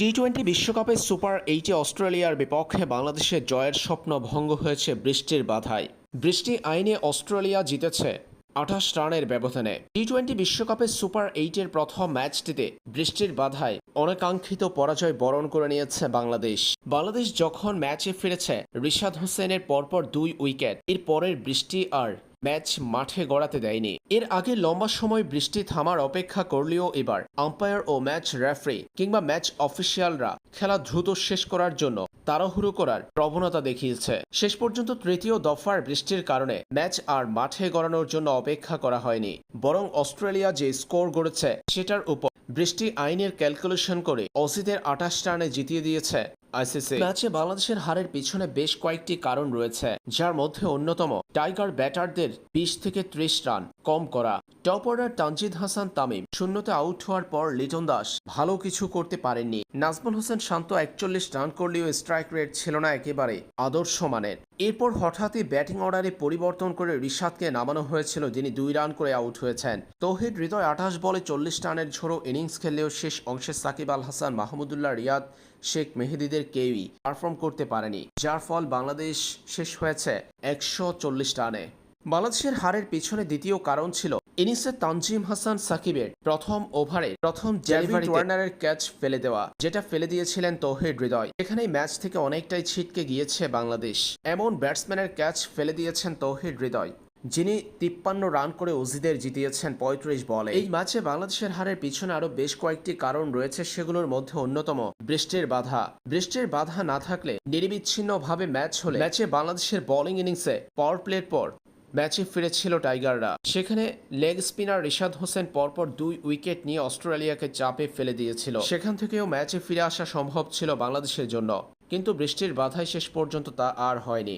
T twenty বিশ্বকাপের super এইটে অস্ট্রেলিয়ার বিপক্ষে বাংলাদেশের জয়ের স্বপ্ন ভঙ্গ হয়েছে বৃষ্টির বাধায়। বৃষ্টি আইনে অস্ট্রেলিয়া জিতেছে আঠাশ রানের ব্যবধানে। টি টোয়েন্টি বিশ্বকাপের সুপার এইটের প্রথম ম্যাচটিতে বৃষ্টির বাধায় অনাকাঙ্ক্ষিত পরাজয় বরণ করে নিয়েছে বাংলাদেশ। বাংলাদেশ যখন ম্যাচে ফিরেছে, রিশাদ হোসেনের পরপর দুই উইকেট। এর পরের বৃষ্টি আর ম্যাচ মাঠে গড়াতে দেয়নি। এর আগে লম্বা সময় বৃষ্টি থামার অপেক্ষা করলেও এবার আম্পায়ার ও ম্যাচ রেফারি কিংবা ম্যাচ অফিসিয়ালরা খেলা দ্রুত শেষ করার জন্য তাড়াহুড়ো করার প্রবণতা দেখিয়েছে। শেষ পর্যন্ত তৃতীয় দফার বৃষ্টির কারণে ম্যাচ আর মাঠে গড়ানোর জন্য অপেক্ষা করা হয়নি। বরং অস্ট্রেলিয়া যে স্কোর গড়েছে, সেটার উপর বৃষ্টি আইনের ক্যালকুলেশন করে অসিদের আঠাশ রানে জিতিয়ে দিয়েছে আইসিসি ম্যাচে বাংলাদেশের হারের পিছনে বেশ কয়েকটি কারণ রয়েছে, যার মধ্যে অন্যতম, টাইগার ব্যাটারদের বিশ থেকে ত্রিশ রান কম করা। টপ অর্ডার তানজিদ হাসান তামিম, শূন্যতে আউট হওয়ার পর লিটন দাস ভালো কিছু করতে পারেননি। নাজমুল হোসেন শান্ত একচল্লিশ রান করলেও স্ট্রাইক রেট ছিল না একেবারে আদর্শ মানের। এরপর হঠাৎই ব্যাটিং অর্ডারে পরিবর্তন করে রিশাদকে নামানো হয়েছিল, যিনি দুই রান করে আউট হয়েছেন। তৌহিদ হৃদয় আঠাশ বলে চল্লিশ রানের ঝোড়ো ইনিংস খেললেও শেষ অংশে সাকিব আল হাসান, মাহমুদুল্লাহ রিয়াদ, শেখ মেহেদিদের কেউই পারফর্ম করতে পারেনি, যার ফল বাংলাদেশ শেষ হয়েছে একশো চল্লিশ রানে। বাংলাদেশের হারের পিছনে দ্বিতীয় কারণ ছিল ইনিংসে তানজিম হাসান সাকিবের প্রথম ওভারে প্রথম ডেলিভারি ওয়ার্নারের ক্যাচ ফেলে দেওয়া যেটা ফেলে দিয়েছিলেন তৌহিদ হৃদয়। এখানেই ম্যাচ থেকে অনেকটাই ছিটকে গিয়েছে বাংলাদেশ। এমন ব্যাটসম্যানের ক্যাচ ফেলে দিয়েছেন তৌহিদ হৃদয় যিনি তিপ্পান্ন রান করে অজিদের জিতিয়েছেন পঁয়ত্রিশ বলে। এই ম্যাচে বাংলাদেশের হারের পিছনে আরও বেশ কয়েকটি কারণ রয়েছে সেগুলোর মধ্যে অন্যতম বৃষ্টির বাধা। বৃষ্টির বাধা না থাকলে নিরবিচ্ছিন্নভাবে ম্যাচ হলে ম্যাচে বাংলাদেশের বোলিং ইনিংসে পাওয়ার প্লের পর ম্যাচে ফিরেছিল টাইগাররা। সেখানে লেগ স্পিনার রিশাদ হোসেন পরপর দুই উইকেট নিয়ে অস্ট্রেলিয়াকে চাপে ফেলে দিয়েছিল। সেখান থেকেও ম্যাচে ফিরে আসা সম্ভব ছিল বাংলাদেশের জন্য। কিন্তু বৃষ্টির বাধায় শেষ পর্যন্ত তা আর হয়নি।